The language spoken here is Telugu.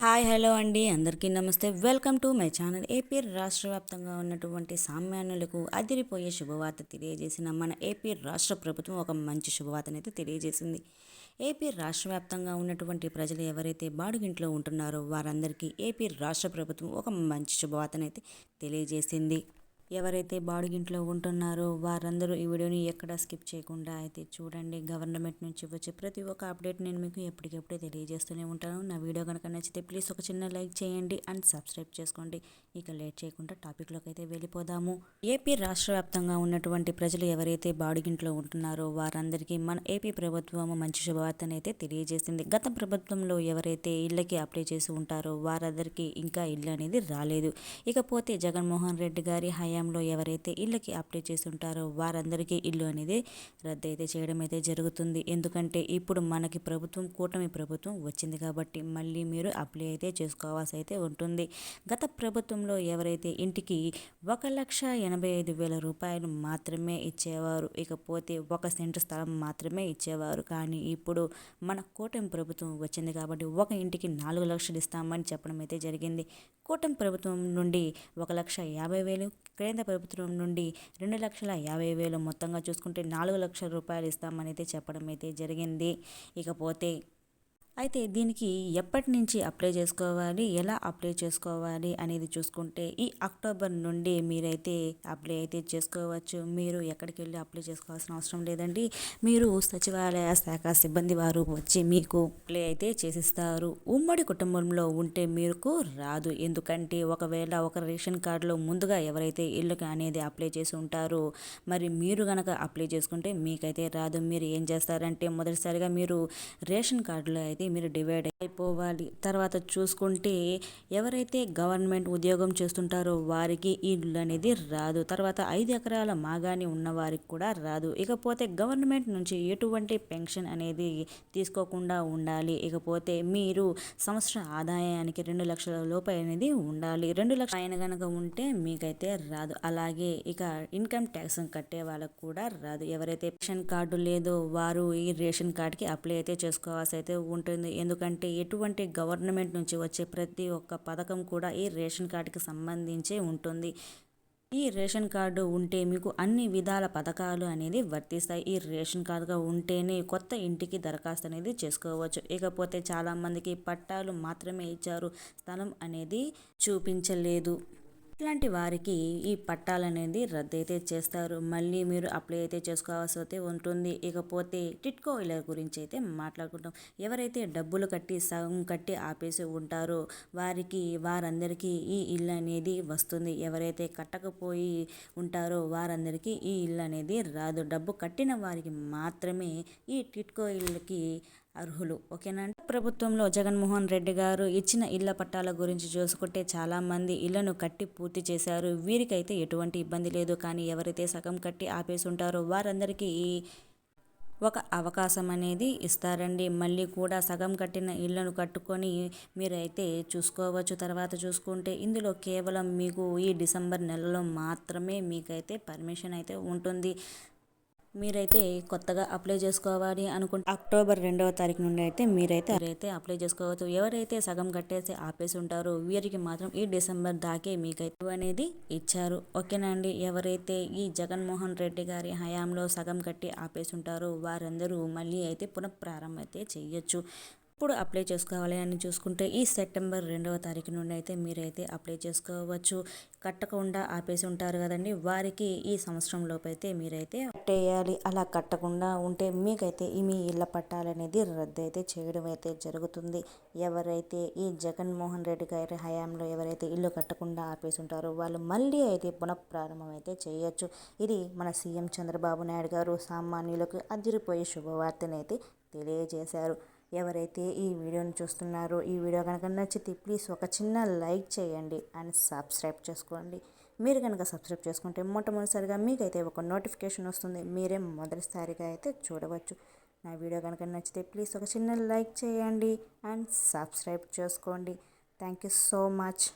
హాయ్ హలో అండి. అందరికీ నమస్తే. Welcome to my channel AP రాష్ట్ర వ్యాప్తంగా ఉన్నటువంటి సామాన్యులకు అదిరిపోయే శుభవార్త తెలియజేసిన మన ఏపీ రాష్ట్ర ప్రభుత్వం ఒక మంచి శుభవార్తనైతే తెలియజేసింది. ఏపీ రాష్ట్ర వ్యాప్తంగా ఉన్నటువంటి ప్రజలు ఎవరైతే బాడుగింట్లో ఉంటున్నారో వారందరికీ ఏపీ రాష్ట్ర ప్రభుత్వం ఒక మంచి శుభవార్తనైతే తెలియజేసింది. ఎవరైతే బాడుగింట్లో ఉంటున్నారో వారందరూ ఈ వీడియోని ఎక్కడ స్కిప్ చేయకుండా అయితే చూడండి. గవర్నమెంట్ నుంచి వచ్చే ప్రతి ఒక్క అప్డేట్ నేను మీకు ఎప్పటికప్పుడే తెలియజేస్తూనే ఉంటాను. నా వీడియో కనుక నచ్చితే ప్లీజ్ ఒక చిన్న లైక్ చేయండి అండ్ సబ్స్క్రైబ్ చేసుకోండి. ఇక లేట్ చేయకుండా టాపిక్లోకి అయితే వెళ్ళిపోదాము. ఏపీ రాష్ట్ర వ్యాప్తంగా ఉన్నటువంటి ప్రజలు ఎవరైతే బాడుగింట్లో ఉంటున్నారో వారందరికీ మన ఏపీ ప్రభుత్వం మంచి శుభవార్తనైతే తెలియజేసింది. గత ప్రభుత్వంలో ఎవరైతే ఇళ్ళకి అప్లై చేసి ఉంటారో వారందరికీ ఇంకా ఇల్లు అనేది రాలేదు. ఇకపోతే జగన్మోహన్ రెడ్డి గారి హయా సమయంలో ఎవరైతే ఇళ్ళకి అప్లై చేసి ఉంటారో వారందరికీ ఇల్లు అనేది రద్దు అయితే చేయడం అయితే జరుగుతుంది. ఎందుకంటే ఇప్పుడు మనకి ప్రభుత్వం కూటమి ప్రభుత్వం వచ్చింది కాబట్టి మళ్ళీ మీరు అప్లై అయితే చేసుకోవాల్సి అయితే ఉంటుంది. గత ప్రభుత్వంలో ఎవరైతే ఇంటికి ఒక లక్ష ఎనభై ఐదు వేల రూపాయలు మాత్రమే ఇచ్చేవారు ఇకపోతే ఒక సెంటు స్థలం మాత్రమే ఇచ్చేవారు. కానీ ఇప్పుడు మన కూటమి ప్రభుత్వం వచ్చింది కాబట్టి ఒక ఇంటికి నాలుగు లక్షలు ఇస్తామని చెప్పడం అయితే జరిగింది. కూటమి ప్రభుత్వం నుండి ఒక లక్ష యాభై వేలు కేంద్ర ప్రభుత్వం నుండి రెండు లక్షల యాభై వేలు మొత్తంగా చూసుకుంటే నాలుగు లక్షల రూపాయలు ఇస్తామని అయితే చెప్పడం అయితే జరిగింది. ఇకపోతే అయితే దీనికి ఎప్పటి నుంచి అప్లై చేసుకోవాలి ఎలా అప్లై చేసుకోవాలి అనేది చూసుకుంటే ఈ అక్టోబర్ నుండి మీరైతే అప్లై అయితే చేసుకోవచ్చు. మీరు ఎక్కడికి వెళ్ళి అప్లై చేసుకోవాల్సిన అవసరం లేదండి. మీరు సచివాలయ శాఖ సిబ్బంది వారు వచ్చి మీకు అప్లై అయితే చేసిస్తారు. ఉమ్మడి కుటుంబంలో ఉంటే మీకు రాదు. ఎందుకంటే ఒకవేళ ఒక రేషన్ కార్డులో ముందుగా ఎవరైతే ఇల్లుకి అనేది అప్లై చేసి ఉంటారో మరి మీరు కనుక అప్లై చేసుకుంటే మీకైతే రాదు. మీరు ఏం చేస్తారంటే మొదటిసారిగా మీరు రేషన్ కార్డులో అయితే మీరు డివైడ్ అయిపోవాలి. తర్వాత చూసుకుంటే ఎవరైతే గవర్నమెంట్ ఉద్యోగం చేస్తుంటారో వారికి ఈ ఇల్లు అనేది రాదు. తర్వాత ఐదు ఎకరాల మాగాని ఉన్న వారికి కూడా రాదు. ఇకపోతే గవర్నమెంట్ నుంచి ఎటువంటి పెన్షన్ అనేది తీసుకోకుండా ఉండాలి. ఇకపోతే మీరు సంవత్సర ఆదాయానికి రెండు లక్షల లోపు అనేది ఉండాలి. రెండు లక్షల ఆయన కనుక ఉంటే మీకైతే రాదు. అలాగే ఇక ఇన్కమ్ ట్యాక్స్ కట్టే వాళ్ళకు కూడా రాదు. ఎవరైతే రేషన్ కార్డు లేదో వారు ఈ రేషన్ కార్డుకి అప్లై అయితే చేసుకోవాల్సి అయితే ఉంటుంది. ఉంటుంది ఎందుకంటే ఎటువంటి గవర్నమెంట్ నుంచి వచ్చే ప్రతి ఒక్క పథకం కూడా ఈ రేషన్ కార్డుకి సంబంధించే ఉంటుంది. ఈ రేషన్ కార్డు ఉంటే మీకు అన్ని విధాల పథకాలు అనేది వర్తిస్తాయి. ఈ రేషన్ కార్డుగా ఉంటేనే కొత్త ఇంటికి దరఖాస్తు అనేది చేసుకోవచ్చు. ఇకపోతే చాలామందికి పట్టాలు మాత్రమే ఇచ్చారు. స్థలం అనేది చూపించలేదు. ఇట్లాంటి వారికి ఈ పట్టాలనేది రద్దు అయితే చేస్తారు. మళ్ళీ మీరు అప్లై అయితే చేసుకోవాల్సి అయితే ఉంటుంది. ఇకపోతే టిట్కో ఇలా గురించి అయితే మాట్లాడుకుంటాం. ఎవరైతే డబ్బులు కట్టి సగం కట్టి ఆపేసి ఉంటారో వారికి వారందరికీ ఈ ఇల్లు అనేది వస్తుంది. ఎవరైతే కట్టకపోయి ఉంటారో వారందరికీ ఈ ఇల్లు అనేది రాదు. డబ్బు కట్టిన వారికి మాత్రమే ఈ టిట్కో ఇళ్ళకి అర్హులు. ఓకేనా ప్రభుత్వంలో జగన్మోహన్ రెడ్డి గారు ఇచ్చిన ఇళ్ళ పట్టాల గురించి చూసుకుంటే చాలామంది ఇళ్ళను కట్టి పూర్తి చేశారు. వీరికైతే ఎటువంటి ఇబ్బంది లేదు. కానీ ఎవరైతే సగం కట్టి ఆపేసి ఉంటారో వారందరికీ ఒక అవకాశం అనేది ఇస్తారండి. మళ్ళీ కూడా సగం కట్టిన ఇళ్ళను కట్టుకొని మీరైతే చూసుకోవచ్చు. తర్వాత చూసుకుంటే ఇందులో కేవలం మీకు ఈ డిసెంబర్ నెలలో మాత్రమే మీకైతే పర్మిషన్ అయితే ఉంటుంది. మీరైతే కొత్తగా అప్లై చేసుకోవాలి అనుకుంటే అక్టోబర్ రెండవ తారీఖు నుండి అయితే మీరైతే అయితే అప్లై చేసుకోవచ్చు. ఎవరైతే సగం కట్టేసి ఆపేసి ఉంటారో వీరికి మాత్రం ఈ డిసెంబర్ దాకే మీకైతే అనేది ఇచ్చారు. ఓకేనా అండి? ఎవరైతే ఈ జగన్మోహన్ రెడ్డి గారి హయాంలో సగం కట్టి ఆపేసి ఉంటారో వారందరూ మళ్ళీ అయితే పునఃప్రారంభం అయితే చెయ్యొచ్చు. ఎప్పుడు అప్లై చేసుకోవాలి అని చూసుకుంటే ఈ సెప్టెంబర్ రెండవ తారీఖు నుండి అయితే మీరైతే అప్లై చేసుకోవచ్చు. కట్టకుండా ఆపేసి ఉంటారు కదండి. వారికి ఈ సంవత్సరం లోపైతే అయితే మీరైతే కట్టేయాలి అలా కట్టకుండా ఉంటే మీకైతే ఈ మీ ఇళ్ళ పట్టాలనేది రద్దు అయితే చేయడం అయితే జరుగుతుంది. ఎవరైతే ఈ జగన్మోహన్ రెడ్డి గారి హయాంలో ఎవరైతే ఇల్లు కట్టకుండా ఆపేసి ఉంటారో వాళ్ళు మళ్ళీ అయితే పునఃప్రారంభం అయితే చేయొచ్చు. ఇది మన సీఎం చంద్రబాబు నాయుడు గారు సామాన్యులకు అదిరిపోయే శుభవార్తనైతే తెలియజేశారు. ఎవరైతే ఈ వీడియోని చూస్తున్నారో ఈ వీడియో కనుక నచ్చితే ప్లీజ్ ఒక చిన్న లైక్ చేయండి అండ్ సబ్స్క్రైబ్ చేసుకోండి. మీరు కనుక సబ్స్క్రైబ్ చేసుకుంటే మొట్టమొదటిసారిగా మీకైతే ఒక నోటిఫికేషన్ వస్తుంది. మీరే మొదటిసారిగా అయితే చూడవచ్చు. నా వీడియో కనుక నచ్చితే ప్లీజ్ ఒక చిన్న లైక్ చేయండి అండ్ సబ్స్క్రైబ్ చేసుకోండి. Thank you so much